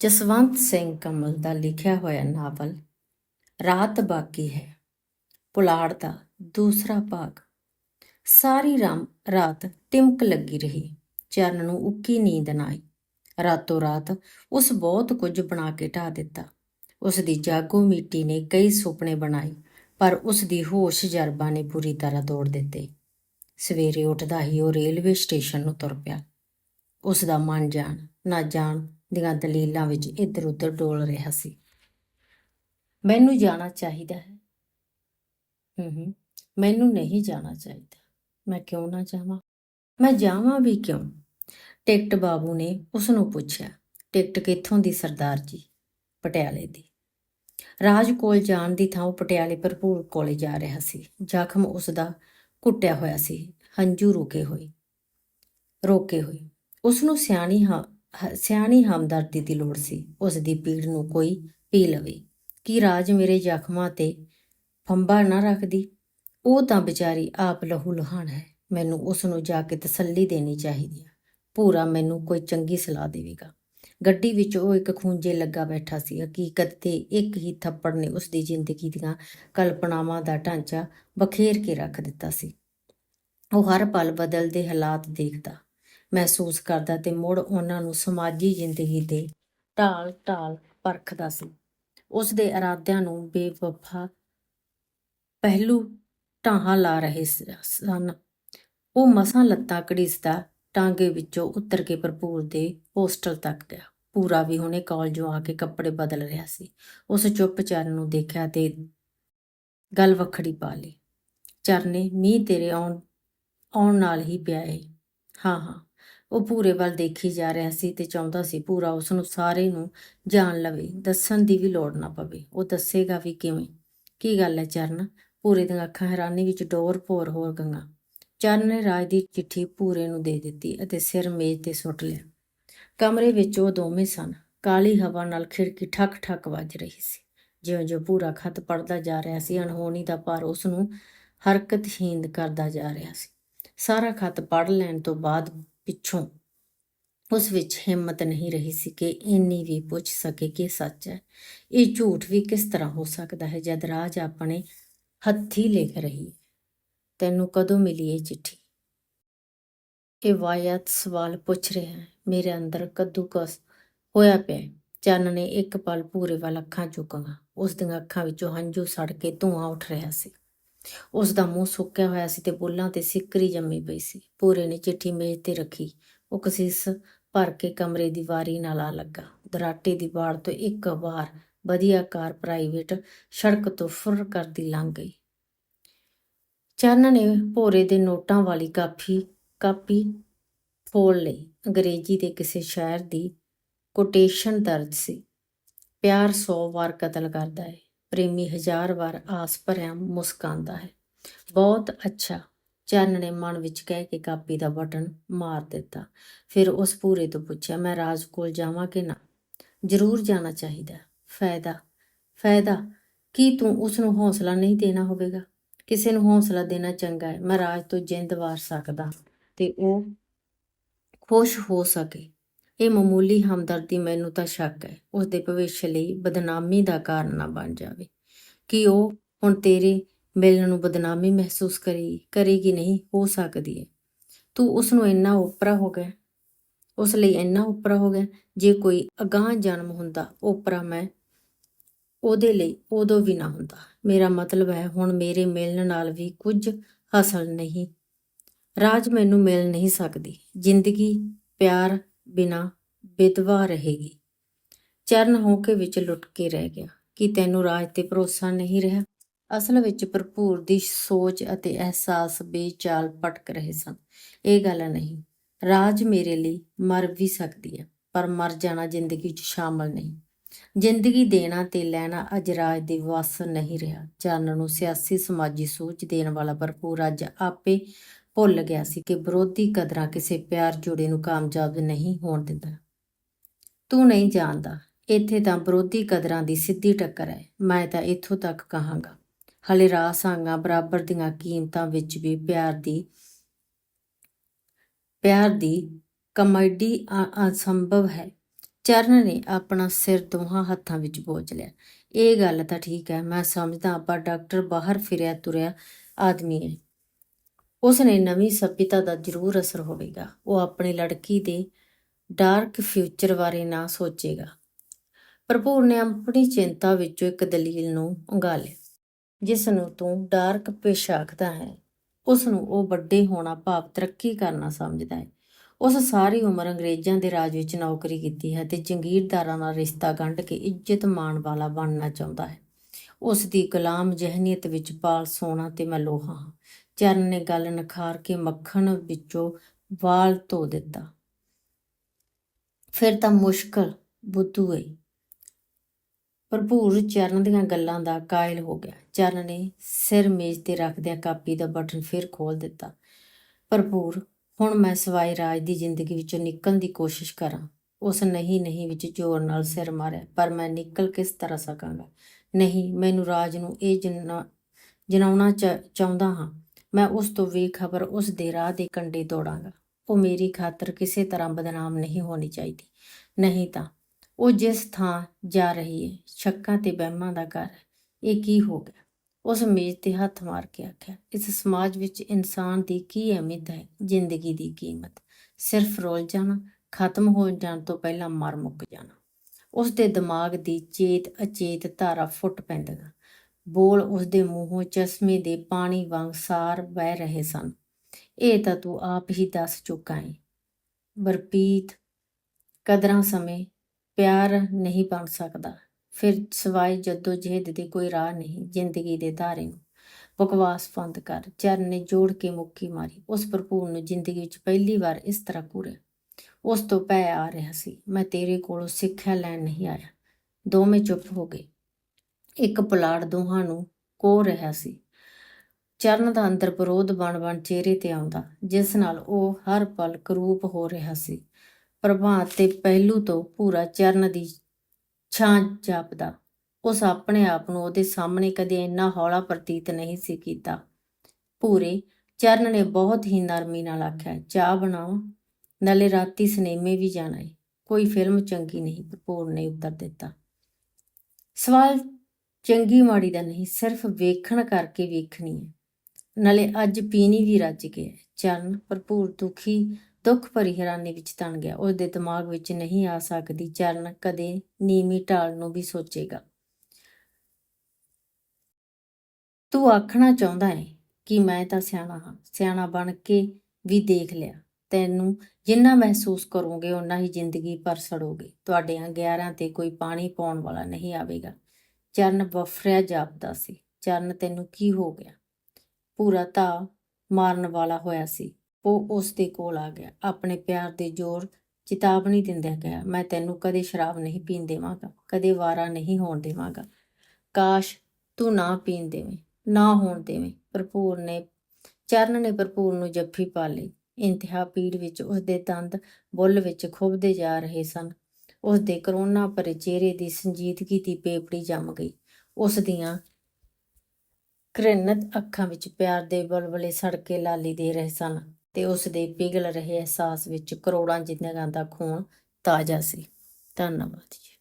ਜਸਵੰਤ ਸਿੰਘ ਕਮਲ ਦਾ ਲਿਖਿਆ ਹੋਇਆ ਨਾਵਲ ਰਾਤ ਬਾਕੀ ਹੈ। ਪੁਲਾੜ ਦਾ ਦੂਸਰਾ ਭਾਗ। ਸਾਰੀ ਰਾਮ, ਰਾਤ ਟਿਮਕ ਲੱਗੀ ਰਹੀ। ਚਰਨ ਨੂੰ ਉੱਕੀ ਨੀਂਦ ਨਾ ਆਈ। ਰਾਤੋਂ ਰਾਤ ਉਸ ਬਹੁਤ ਕੁਝ ਬਣਾ ਕੇ ਢਾ ਦਿੱਤਾ। ਉਸ ਦੀ ਜਾਗੋ ਮੀਟੀ ਨੇ ਕਈ ਸੁਪਨੇ ਬਣਾਏ, ਪਰ ਉਸ ਦੀ ਹੋਸ਼ ਜਰਬਾ ਨੇ ਪੂਰੀ ਤਰ੍ਹਾਂ ਤੋੜ ਦਿੱਤੇ। ਸਵੇਰੇ ਉੱਠਦਾ ਹੀ ਉਹ ਰੇਲਵੇ ਸਟੇਸ਼ਨ ਨੂੰ ਤੁਰ ਪਿਆ। ਉਸ ਦਾ ਮਨ ਜਾਣ, ਨਾ ਜਾਣ ਦੀਆਂ ਦਲੀਲਾਂ ਵਿੱਚ ਇੱਧਰ ਉੱਧਰ ਡੋਲ ਰਿਹਾ ਸੀ। ਮੈਨੂੰ ਜਾਣਾ ਚਾਹੀਦਾ ਹੈ। ਹੂੰ ਹੂੰ ਮੈਨੂੰ ਨਹੀਂ ਜਾਣਾ ਚਾਹੀਦਾ। ਮੈਂ ਕਿਉਂ ਨਾ ਜਾਵਾਂ? ਮੈਂ ਜਾਵਾਂ ਵੀ ਕਿਉਂ? ਟਿਕਟ ਬਾਬੂ ਨੇ ਉਸ ਨੂੰ ਪੁੱਛਿਆ। ਟਿਕਟ ਕਿੱਥੋਂ ਦੀ, ਸਰਦਾਰ ਜੀ? ਪਟਿਆਲੇ ਦੀ। ਰਾਜ ਕੋਲ ਜਾਣ ਦੀ ਥਾਂ ਉਹ ਪਟਿਆਲੇ ਭਰਪੂਰ ਕੋਲੇ ਜਾ ਰਿਹਾ ਸੀ। ਜ਼ਖਮ ਉਸ ਦਾ ਕੁੱਟਿਆ ਹੋਇਆ ਸੀ। ਹੰਝੂ ਰੁਕੇ ਹੋਏ, ਰੋਕੇ ਹੋਏ। ਉਸ ਨੂੰ ਸਿਆਣੀ ਹਾਂ ਸਿਆਣੀ ਹਮਦਰਦੀ ਦੀ ਲੋੜ ਸੀ। ਉਸ ਦੀ ਪੀੜ ਨੂੰ ਕੋਈ ਪੀ ਲਵੇ। ਕੀ ਰਾਜ ਮੇਰੇ ਜ਼ਖਮਾਂ ਤੇ ਫੰਬਾ ਨਾ ਰੱਖਦੀ? ਉਹ ਤਾਂ ਵਿਚਾਰੀ ਆਪ ਲਹੂ ਲਹਾਨ ਹੈ। ਮੈਨੂੰ ਉਸ ਨੂੰ ਜਾ ਕੇ ਤਸੱਲੀ ਦੇਣੀ ਚਾਹੀਦੀ ਹੈ ਪੂਰਾ ਮੈਨੂੰ ਕੋਈ ਚੰਗੀ ਸਲਾਹ ਦੇਵੇਗਾ। ਗੱਡੀ ਵਿੱਚ ਉਹ ਇੱਕ ਖੂੰਜੇ ਲੱਗਾ ਬੈਠਾ ਸੀ। ਹਕੀਕਤ ਤੇ ਇੱਕ ਹੀ ਥੱਪੜ ਨੇ ਉਸ ਦੀ ਜ਼ਿੰਦਗੀ ਦੀਆਂ ਕਲਪਨਾਵਾਂ ਦਾ ਢਾਂਚਾ ਬਖੇਰ ਕੇ ਰੱਖ ਦਿੱਤਾ ਸੀ। ਉਹ ਹਰ ਪਲ ਬਦਲਦੇ ਹਾਲਾਤ ਦੇਖਦਾ। ਮਹਿਸੂਸ ਕਰਦਾ ਤੇ ਮੁੜ ਉਹਨਾਂ ਨੂੰ ਸਮਾਜੀ ਜ਼ਿੰਦਗੀ ਦੇ ਢਾਲ ਢਾਲ ਪਰਖਦਾ ਸੀ। ਉਸ ਦੇ ਇਰਾਦਿਆਂ ਨੂੰ ਬੇਵਫਾ ਪਹਿਲੂ ਢਾਹਾਂ ਲਾ ਰਹੇ ਸਨ। ਉਹ ਮਸਾਂ ਲੱਤਾਂ ਘੜੀਸਦਾ ਟਾਂਗੇ ਵਿੱਚੋਂ ਉਤਰ ਕੇ ਭਰਪੂਰ ਦੇ ਹੋਸਟਲ ਤੱਕ ਗਿਆ। ਪੂਰਾ ਵੀ ਹੁਣੇ ਕਾਲਜੋਂ ਆ ਕੇ ਕੱਪੜੇ ਬਦਲ ਰਿਹਾ ਸੀ। ਉਸ ਚੁੱਪ ਚਰਨ ਨੂੰ ਦੇਖਿਆ ਤੇ ਗੱਲ ਵੱਖੜੀ ਪਾ ਲਈ। ਚਰਨੇ, ਮੀਂਹ ਤੇਰੇ ਆਉਣ ਆਉਣ ਨਾਲ ਹੀ ਪਿਆ ਏ। ਹਾਂ ਹਾਂ। ਉਹ ਪੂਰੇ ਵੱਲ ਦੇਖੀ ਜਾ ਰਿਹਾ ਸੀ ਤੇ ਚਾਹੁੰਦਾ ਸੀ ਪੂਰਾ ਉਸ ਨੂੰ ਸਾਰੇ ਨੂੰ ਜਾਣ ਲਵੇ, ਦੱਸਣ ਦੀ ਵੀ ਲੋੜ ਨਾ ਪਵੇ। ਉਹ ਦੱਸੇਗਾ ਵੀ ਕਿਵੇਂ? ਕੀ ਗੱਲ ਹੈ ਚਰਨ? ਪੂਰੇ ਦੀਆਂ ਅੱਖਾਂ ਹੈਰਾਨੀ ਵਿੱਚ ਡੋਰ ਪੋਰ ਹੋ ਗਈਆਂ ਚਰਨ ਨੇ ਰਾਜ ਦੀ ਚਿੱਠੀ ਪੂਰੇ ਨੂੰ ਦੇ ਦਿੱਤੀ ਅਤੇ ਸਿਰ ਮੇਜ਼ ਤੇ ਸੁੱਟ ਲਿਆ। ਕਮਰੇ ਵਿੱਚ ਉਹ ਦੋਵੇਂ ਸਨ। ਕਾਲੀ ਹਵਾ ਨਾਲ ਖਿੜਕੀ ਠੱਕ ਠੱਕ ਵੱਜ ਰਹੀ ਸੀ। ਜਿਉਂ-ਜਿਉਂ ਪੂਰਾ ਖਤ ਪੜਦਾ ਜਾ ਰਿਹਾ ਸੀ, ਅਣਹੋਣੀ ਦਾ ਭਾਰ ਉਸ ਨੂੰ ਹਰਕਤਹੀਨ ਕਰਦਾ ਜਾ ਰਿਹਾ ਸੀ। ਸਾਰਾ ਖਤ ਪੜ੍ਹ ਲੈਣ ਤੋਂ ਬਾਅਦ ਪਿੱਛੋਂ ਉਸ ਵਿੱਚ ਹਿੰਮਤ ਨਹੀਂ ਰਹੀ ਸੀ ਕਿ ਇੰਨੀ ਵੀ ਪੁੱਛ ਸਕੇ ਕਿ ਸੱਚ ਹੈ। ਇਹ ਝੂਠ ਵੀ ਕਿਸ ਤਰ੍ਹਾਂ ਹੋ ਸਕਦਾ ਹੈ ਜਦ ਰਾਜ ਆਪਣੇ ਹੱਥੀ ਲਿਖ ਰਹੀ ਹੈ? ਤੈਨੂੰ ਕਦੋਂ ਮਿਲੀ ਇਹ ਚਿੱਠੀ? ਇਹ ਵਾਇਆਤ ਸਵਾਲ ਪੁੱਛ ਰਿਹਾ ਹੈ। ਮੇਰੇ ਅੰਦਰ ਕੱਦੂਕਸ ਹੋਇਆ ਪਿਆ ਚੰਨ ਨੇ ਇੱਕ ਪਲ ਪੂਰੇ ਵੱਲ ਅੱਖਾਂ ਚੁੱਕੀਆਂ। ਉਸ ਦੀਆਂ ਅੱਖਾਂ ਵਿੱਚੋਂ ਹੰਝੂ ਸੜ ਕੇ ਧੂਆਂ ਉੱਠ ਰਿਹਾ ਸੀ। ਉਸ ਦਾ ਮੂੰਹ ਸੁੱਕਿਆ ਹੋਇਆ ਸੀ ਤੇ ਬੁੱਲਾਂ ਤੇ ਸਿੱਕਰੀ ਜੰਮੀ ਪਈ ਸੀ। ਪੂਰੇ ਨੇ ਚਿੱਠੀ ਮੇਜ਼ ਤੇ ਰੱਖੀ। ਉਹ ਕਸੀਸ ਭਰ ਕੇ ਕਮਰੇ ਦੀ ਵਾਰੀ ਨਾਲ ਆ ਲੱਗਾ। ਦਰਾਟੇ ਦੀ ਬਾੜ ਤੋਂ ਇੱਕ ਵਾਰ ਵਧੀਆ ਕਾਰ ਪ੍ਰਾਈਵੇਟ ਸੜਕ ਤੋਂ ਫੁਰ ਕਰਦੀ ਲੰਘ ਗਈ। ਚਰਨ ਨੇ ਭੋਰੇ ਦੇ ਨੋਟਾਂ ਵਾਲੀ ਕਾਫੀ, ਕਾਪੀ ਫੋਲ ਲਈ। ਅੰਗਰੇਜ਼ੀ ਦੇ ਕਿਸੇ ਸ਼ਾਇਰ ਦੀ ਕੋਟੇਸ਼ਨ ਦਰਜ ਸੀ। ਪਿਆਰ 100 ਵਾਰ ਕਤਲ ਕਰਦਾ ਹੈ ਪ੍ਰੇਮੀ ਹਜ਼ਾਰ ਵਾਰ ਆਸ ਭਰਿਆ ਮੁਸਕਾਂਦਾ ਹੈ। ਬਹੁਤ ਅੱਛਾ। ਚੰਨ ਨੇ ਮਨ ਵਿੱਚ ਕਹਿ ਕੇ ਕਾਪੀ ਦਾ ਬਟਨ ਮਾਰ ਦਿੱਤਾ। ਫਿਰ ਉਸ ਪੂਰੇ ਤੋਂ ਪੁੱਛਿਆ, ਮੈਂ ਰਾਜ ਕੋਲ ਜਾਵਾਂ ਕਿ ਨਾ? ਜ਼ਰੂਰ ਜਾਣਾ ਚਾਹੀਦਾ ਫਾਇਦਾ? ਫਾਇਦਾ? ਕੀ ਤੂੰ ਉਸ ਨੂੰ ਹੌਸਲਾ ਨਹੀਂ ਦੇਣਾ ਹੋਵੇਗਾ? ਕਿਸੇ ਨੂੰ ਹੌਸਲਾ ਦੇਣਾ ਚੰਗਾ ਹੈ। ਮੈਂ ਰਾਜ ਤੋਂ ਜਿੰਦ ਵਾਰ ਸਕਦਾ ਤੇ ਉਹ ਖੁਸ਼ ਹੋ ਸਕੇ। ਇਹ ਮਾਮੂਲੀ ਹਮਦਰਦੀ ਮੈਨੂੰ ਤਾਂ ਸ਼ੱਕ ਹੈ ਉਸ ਦੇ ਭਵਿੱਖ ਲਈ ਬਦਨਾਮੀ ਦਾ ਕਾਰਨ ਨਾ ਬਣ ਜਾਵੇ। ਕਿ ਉਹ ਹੁਣ ਤੇਰੇ ਮਿਲਣ ਨੂੰ ਬਦਨਾਮੀ ਮਹਿਸੂਸ ਕਰੇ, ਕਰੇਗੀ ਨਹੀਂ, ਹੋ ਸਕਦੀ ਹੈ। ਤੂੰ ਉਸ ਨੂੰ ਇੰਨਾ ਉਪਰਾ ਹੋ ਗਿਆ, ਉਸ ਲਈ ਇੰਨਾ ਉਪਰਾ ਹੋ ਗਿਆ, ਜੇ ਕੋਈ ਅਗਾਂਹ ਜਨਮ ਹੁੰਦਾ, ਉਪਰਾ ਮੈਂ ਉਹਦੇ ਲਈ ਉਦੋਂ ਵੀ ਨਾ ਹੁੰਦਾ। ਮੇਰਾ ਮਤਲਬ ਹੈ, ਹੁਣ ਮੇਰੇ ਮਿਲਣ ਨਾਲ ਵੀ ਕੁਝ ਹਾਸਲ ਨਹੀਂ। ਰਾਜ ਮੈਨੂੰ ਮਿਲ ਨਹੀਂ ਸਕਦੀ। ਜ਼ਿੰਦਗੀ, ਪਿਆਰ ਬਿਨਾ ਵਿਧਵਾ ਰਹੇਗੀ। ਚਰਨ ਹੋ ਕੇ ਵਿੱਚ ਲੁੱਟ ਕੇ ਰਹਿ ਗਿਆ। ਕਿ ਤੈਨੂੰ ਰਾਜ ਤੇ ਭਰੋਸਾ ਨਹੀਂ ਰਿਹਾ? ਅਸਲ ਵਿੱਚ ਭਰਪੂਰ ਦੀ ਸੋਚ ਅਤੇ ਅਹਿਸਾਸ ਬੇਚਾਲ ਭਟਕ ਰਹੇ ਸਨ। ਇਹ ਗੱਲ ਨਹੀਂ, ਰਾਜ ਮੇਰੇ ਲਈ ਮਰ ਵੀ ਸਕਦੀ ਹੈ, ਪਰ ਮਰ ਜਾਣਾ ਜ਼ਿੰਦਗੀ 'ਚ ਸ਼ਾਮਲ ਨਹੀਂ। ਜ਼ਿੰਦਗੀ ਦੇਣਾ ਤੇ ਲੈਣਾ ਅੱਜ ਰਾਜ ਦੇ ਵੱਸ ਨਹੀਂ ਰਿਹਾ। ਚਰਨ ਨੂੰ ਸਿਆਸੀ ਸਮਾਜੀ ਸੋਚ ਦੇਣ ਵਾਲਾ ਭਰਪੂਰ ਅੱਜ ਆਪੇ ਭੁੱਲ ਗਿਆ ਸੀ ਕਿ ਵਿਰੋਧੀ ਕਦਰਾਂ ਕਿਸੇ ਪਿਆਰ ਜੋੜੇ ਨੂੰ ਕਾਮਯਾਬ ਨਹੀਂ ਹੋਣ ਦਿੰਦਾ। ਤੂੰ ਨਹੀਂ ਜਾਣਦਾ। ਇੱਥੇ ਤਾਂ ਵਿਰੋਧੀ ਕਦਰਾਂ ਦੀ ਸਿੱਧੀ ਟੱਕਰ ਹੈ। ਮੈਂ ਤਾਂ ਇੱਥੋਂ ਤੱਕ ਕਹਾਂਗਾ। ਹਲੇ ਰਾਸਾਂਗਾ ਬਰਾਬਰ ਦੀਆਂ ਕੀਮਤਾਂ ਵਿੱਚ ਵੀ ਪਿਆਰ ਦੀ ਪਿਆਰ ਦੀ ਕਮੇਡੀ ਅਸੰਭਵ ਹੈ। ਚਰਨ ਨੇ ਆਪਣਾ ਸਿਰ ਦੋਹਾਂ ਹੱਥਾਂ ਵਿੱਚ ਬੋਝ ਲਿਆ। ਇਹ ਗੱਲ ਤਾਂ ਠੀਕ ਹੈ। ਮੈਂ ਸਮਝਦਾ ਆਪਾਂ ਡਾਕਟਰ ਬਾਹਰ ਫਿਰਿਆ ਤੁਰਿਆ ਆਦਮੀ ਹੈ। ਉਸ ਨੇ ਨਵੀਂ ਸਭਿਅਤਾ ਦਾ ਜ਼ਰੂਰ ਅਸਰ ਹੋਵੇਗਾ। ਉਹ ਆਪਣੀ ਲੜਕੀ ਦੇ ਡਾਰਕ ਫਿਊਚਰ ਬਾਰੇ ਨਾ ਸੋਚੇਗਾ। ਭਰਪੂਰ ਨੇ ਆਪਣੀ ਚਿੰਤਾ ਵਿੱਚੋਂ ਇੱਕ ਦਲੀਲ ਨੂੰ ਉਗਾਲਿਆ ਜਿਸ ਨੂੰ ਤੂੰ ਡਾਰਕ ਪੇਸ਼ ਆਖਦਾ ਹੈ। ਉਸ ਨੂੰ ਉਹ ਵੱਡੇ ਹੋਣਾ ਭਾਵ ਤਰੱਕੀ ਕਰਨਾ ਸਮਝਦਾ ਹੈ। ਉਸ ਸਾਰੀ ਉਮਰ ਅੰਗਰੇਜ਼ਾਂ ਦੇ ਰਾਜ ਵਿੱਚ ਨੌਕਰੀ ਕੀਤੀ ਹੈ ਤੇ ਜੰਗੀਰਦਾਰਾਂ ਨਾਲ ਰਿਸ਼ਤਾ ਗੰਢ ਕੇ ਇੱਜ਼ਤ ਮਾਣ ਵਾਲਾ ਬਣਨਾ ਚਾਹੁੰਦਾ ਹੈ। ਉਸ ਦੀ ਗੁਲਾਮ ਜਹਨੀਅਤ ਵਿੱਚ ਪਾਲ ਸੋਨਾ ਤੇ ਮੈਂ ਲੋਹਾ ਹਾਂ। ਚਰਨ ਨੇ ਗੱਲ ਨਖਾਰ ਕੇ ਮੱਖਣ ਵਿੱਚੋਂ ਵਾਲ ਧੋ ਦਿੱਤਾ। ਫਿਰ ਤਾਂ ਮੁਸ਼ਕਲ, ਬੁੱਧੂ ਹੈ ਭਰਪੂਰ ਚਰਨ ਦੀਆਂ ਗੱਲਾਂ ਦਾ ਕਾਇਲ ਹੋ ਗਿਆ। ਚਰਨ ਨੇ ਸਿਰ ਮੇਜ਼ ਤੇ ਰੱਖਦਿਆਂ ਕਾਪੀ ਦਾ ਬਟਨ ਫਿਰ ਖੋਲ ਦਿੱਤਾ। ਭਰਪੂਰ, ਹੁਣ ਮੈਂ ਸਵਾਈ ਰਾਜ ਦੀ ਜ਼ਿੰਦਗੀ ਵਿੱਚੋਂ ਨਿਕਲਣ ਦੀ ਕੋਸ਼ਿਸ਼ ਕਰਾਂ। ਉਸ ਨਹੀਂ ਨਹੀਂ ਵਿੱਚ ਜ਼ੋਰ ਨਾਲ ਸਿਰ ਮਾਰਿਆ, ਪਰ ਮੈਂ ਨਿਕਲ ਕਿਸ ਤਰ੍ਹਾਂ ਸਕਾਂਗਾ? ਨਹੀਂ, ਮੈਨੂੰ ਰਾਜ ਨੂੰ ਇਹ ਜਨਾ, ਜਨਾਉਣਾ ਚ- ਚਾਹੁੰਦਾ ਹਾਂ। ਮੈਂ ਉਸ ਤੋਂ ਬੇਖਬਰ ਉਸ ਦੇ ਰਾਹ ਦੇ ਕੰਢੇ ਦੌੜਾਂਗਾ। ਉਹ ਮੇਰੀ ਖਾਤਰ ਕਿਸੇ ਤਰ੍ਹਾਂ ਬਦਨਾਮ ਨਹੀਂ ਹੋਣੀ ਚਾਹੀਦੀ। ਨਹੀਂ ਤਾਂ, ਉਹ ਜਿਸ ਥਾਂ ਜਾ ਰਹੀ ਹੈ ਸ਼ੱਕਾਂ ਤੇ ਵਹਿਮਾਂ ਦਾ ਘਰ ਇਹ ਕੀ ਹੋ ਗਿਆ? ਉਸ ਮੇਜ਼ ਤੇ ਹੱਥ ਮਾਰ ਕੇ ਆਖਿਆ, ਇਸ ਸਮਾਜ ਵਿੱਚ ਇਨਸਾਨ ਦੀ ਕੀ ਅਹਿਮੀਅਤ ਹੈ? ਜ਼ਿੰਦਗੀ ਦੀ ਕੀਮਤ? ਸਿਰਫ ਰੋਲ ਜਾਣਾ, ਖਤਮ ਹੋ ਜਾਣ ਤੋਂ ਪਹਿਲਾਂ ਮਰ ਮੁੱਕ ਜਾਣਾ? ਉਸ ਦੇ ਦਿਮਾਗ ਦੀ ਚੇਤ ਅਚੇਤ ਧਾਰਾ ਫੁੱਟ ਪੈਂਦੀਆਂ ਬੋਲ ਉਸਦੇ ਮੂੰਹੋਂ ਚਸ਼ਮੇ ਦੇ ਪਾਣੀ ਵਾਂਗ ਸਾਰ ਵਹਿ ਰਹੇ ਸਨ। ਇਹ ਤਾਂ ਤੂੰ ਆਪ ਹੀ ਦੱਸ ਚੁੱਕਾ ਹੈ ਬਰਪੀਤ, ਕਦਰਾਂ ਸਮੇਂ ਪਿਆਰ ਨਹੀਂ ਬਣ ਸਕਦਾ। ਫਿਰ ਸਵਾਏ ਜਦੋਂ ਜਿਹਦ ਦੇ ਕੋਈ ਰਾਹ ਨਹੀਂ, ਜ਼ਿੰਦਗੀ ਦੇ ਧਾਰੇ ਨੂੰ ਬਕਵਾਸ ਬੰਦ ਕਰ, ਚਰਨ ਨੇ ਜੋੜ ਕੇ ਮੁੱਕੀ ਮਾਰੀ। ਉਸ ਭਰਪੂਰ ਨੂੰ ਜ਼ਿੰਦਗੀ ਵਿੱਚ ਪਹਿਲੀ ਵਾਰ ਇਸ ਤਰ੍ਹਾਂ ਘੂਰਿਆ। ਉਸ ਤੋਂ ਪੈ ਆ ਰਿਹਾ ਸੀ, ਮੈਂ ਤੇਰੇ ਕੋਲੋਂ ਸਿੱਖਿਆ ਲੈਣ ਨਹੀਂ ਆਇਆ। ਦੋਵੇਂ ਚੁੱਪ ਹੋ ਗਏ। ਇੱਕ ਪੁਲਾੜ ਦੋਹਾਂ ਨੂੰ ਕੋ ਰਿਹਾ ਸੀ। ਚਰਨ ਦਾ ਅੰਦਰ ਵਿਰੋਧ ਬਣ ਬਣ ਚਿਹਰੇ ਤੇ ਆਉਂਦਾ, ਜਿਸ ਨਾਲ ਉਹ ਹਰ ਪਲ ਕਰੂਪ ਹੋ ਰਿਹਾ ਸੀ। ਪ੍ਰਭਾਤ ਤੇ ਪਹਿਲੂ ਤੋਂ ਪੂਰਾ ਚਰਨ ਦੀ ਛਾਂ ਜਾਪਦਾ। ਉਸ ਆਪਣੇ ਆਪ ਨੂੰ ਉਹਦੇ ਸਾਹਮਣੇ ਕਦੇ ਇੰਨਾ ਹੌਲਾ ਪ੍ਰਤੀਤ ਨਹੀਂ ਸੀ ਕੀਤਾ। ਪੂਰੇ ਚਰਨ ਨੇ ਬਹੁਤ ਹੀ ਨਰਮੀ ਨਾਲ ਆਖਿਆ, ਚਾਹ ਬਣਾਓ, ਨਾਲੇ ਰਾਤੀ ਸਿਨੇਮੇ ਵੀ ਜਾਣਾ ਏ। ਕੋਈ ਫਿਲਮ ਚੰਗੀ ਨਹੀਂ, ਭਰਪੂਰ ਨੇ ਉੱਤਰ ਦਿੱਤਾ। ਸਵਾਲ ਚੰਗੀ ਮਾੜੀ ਦਾ ਨਹੀਂ, ਸਿਰਫ ਵੇਖਣ ਕਰਕੇ ਵੇਖਣੀ ਹੈ। ਨਾਲੇ ਅੱਜ ਪੀਣੀ ਵੀ ਰੱਜ ਗਿਆ ਚਰਨ ਭਰਪੂਰ ਦੁਖੀ, ਦੁੱਖ ਭਰੀ ਹੈਰਾਨੀ ਵਿੱਚ ਤਣ ਗਿਆ। ਉਸ ਦੇ ਦਿਮਾਗ ਵਿੱਚ ਨਹੀਂ ਆ ਸਕਦੀ ਚਰਨ ਕਦੇ ਨੀਮੀ ਢਾਲ ਨੂੰ ਵੀ ਸੋਚੇਗਾ। ਤੂੰ ਆਖਣਾ ਚਾਹੁੰਦਾ ਹੈ ਕਿ ਮੈਂ ਤਾਂ ਸਿਆਣਾ ਹਾਂ। ਸਿਆਣਾ ਬਣ ਕੇ ਵੀ ਦੇਖ ਲਿਆ। ਤੈਨੂੰ ਜਿੰਨਾ ਮਹਿਸੂਸ ਕਰੋਗੇ, ਓਨਾ ਹੀ ਜ਼ਿੰਦਗੀ ਪਰ ਸੜੋਗੇ। ਤੁਹਾਡੇ ਅੰਗਿਆਰਾਂ ਤੇ ਕੋਈ ਪਾਣੀ ਪਾਉਣ ਵਾਲਾ ਨਹੀਂ ਆਵੇਗਾ। ਚਰਨ ਵਫਰਿਆ ਜਾਪਦਾ ਸੀ। ਚਰਨ ਤੈਨੂੰ ਕੀ ਹੋ ਗਿਆ? ਪੂਰਾ ਤਾਂ ਮਾਰਨ ਵਾਲਾ ਹੋਇਆ ਸੀ। ਉਹ ਉਸ ਦੇ ਕੋਲ ਆ ਗਿਆ। ਆਪਣੇ ਪਿਆਰ ਦੇ ਜ਼ੋਰ ਚੇਤਾਵਨੀ ਦਿੰਦਿਆਂ ਗਿਆ ਮੈਂ ਤੈਨੂੰ ਕਦੇ ਸ਼ਰਾਬ ਨਹੀਂ ਪੀਣ ਦੇਵਾਂਗਾ, ਕਦੇ ਵਾਰਾ ਨਹੀਂ ਹੋਣ ਦੇਵਾਂਗਾ। ਕਾਸ਼ ਤੂੰ ਨਾ ਪੀਣ ਦੇਵੇਂ, ਨਾ ਹੋਣ ਦੇਵੇਂ। ਭਰਪੂਰ ਨੇ ਚਰਨ ਨੇ ਭਰਪੂਰ ਨੂੰ ਜੱਫੀ ਪਾ ਲਈ। ਇੰਤਹਾ ਪੀੜ ਵਿੱਚ ਉਸ ਦੇ ਦੰਦ ਬੁੱਲ ਵਿੱਚ ਖੁੱਭਦੇ ਜਾ ਰਹੇ ਸਨ। ਉਸ ਦੇ ਕਰੋਨਾ ਭਰੇ ਚਿਹਰੇ ਦੀ ਸੰਜੀਦਗੀ ਦੀ ਪੇਪੜੀ ਜੰਮ ਗਈ। ਉਸ ਦੀਆਂ ਘ੍ਰਿਣਤ ਅੱਖਾਂ ਵਿੱਚ ਪਿਆਰ ਦੇ ਬਲਬਲੇ ਸੜਕੇ ਲਾਲੀ ਦੇ ਰਹੇ ਸਨ ਤੇ ਉਸ ਦੇ ਪਿਘਲ ਰਹੇ ਅਹਿਸਾਸ ਵਿੱਚ ਕਰੋੜਾਂ ਜਿੰਦਗਾਂ ਦਾ ਖੂਨ ਤਾਜ਼ਾ ਸੀ। ਧੰਨਵਾਦ ਜੀ।